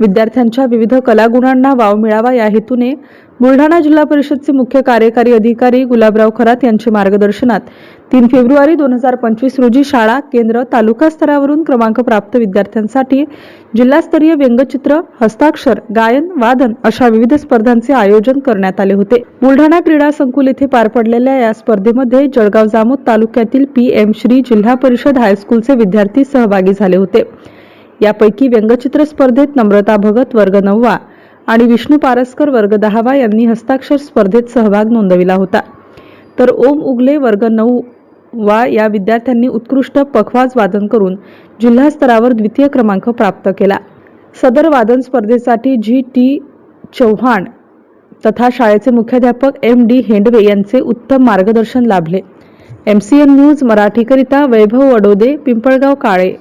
विद्यार्थ्यांच्या विविध कलागुणांना वाव मिळावा या हेतूने बुलढाणा जिल्हा परिषदचे मुख्य कार्यकारी अधिकारी गुलाबराव खरात यांच्या मार्गदर्शनात तीन फेब्रुवारी दोन हजार पंचवीस रोजी शाळा केंद्र तालुका स्तरावरून क्रमांक प्राप्त विद्यार्थ्यांसाठी जिल्हास्तरीय व्यंगचित्र हस्ताक्षर गायन वादन अशा विविध स्पर्धांचे आयोजन करण्यात आले होते. बुलढाणा क्रीडा संकुल येथे पार पडलेल्या या स्पर्धेमध्ये जळगाव जामोद तालुक्यातील पी एम श्री जिल्हा परिषद हायस्कूलचे विद्यार्थी सहभागी झाले होते. यापैकी व्यंगचित्र स्पर्धेत नम्रता भगत वर्ग नववा आणि विष्णू पारस्कर वर्ग दहावा यांनी हस्ताक्षर स्पर्धेत सहभाग नोंदविला होता. तर ओम उगले वर्ग नऊ वा या विद्यार्थ्यांनी उत्कृष्ट पखवाज वादन करून जिल्हा स्तरावर द्वितीय क्रमांक प्राप्त केला. सदर वादन स्पर्धेसाठी जी. टी. चव्हाण तथा शाळेचे मुख्याध्यापक एम. डी. हेंडवे यांचे उत्तम मार्गदर्शन लाभले. एम. सी. एन. न्यूज मराठीकरिता वैभव वडोदे पिंपळगाव काळे.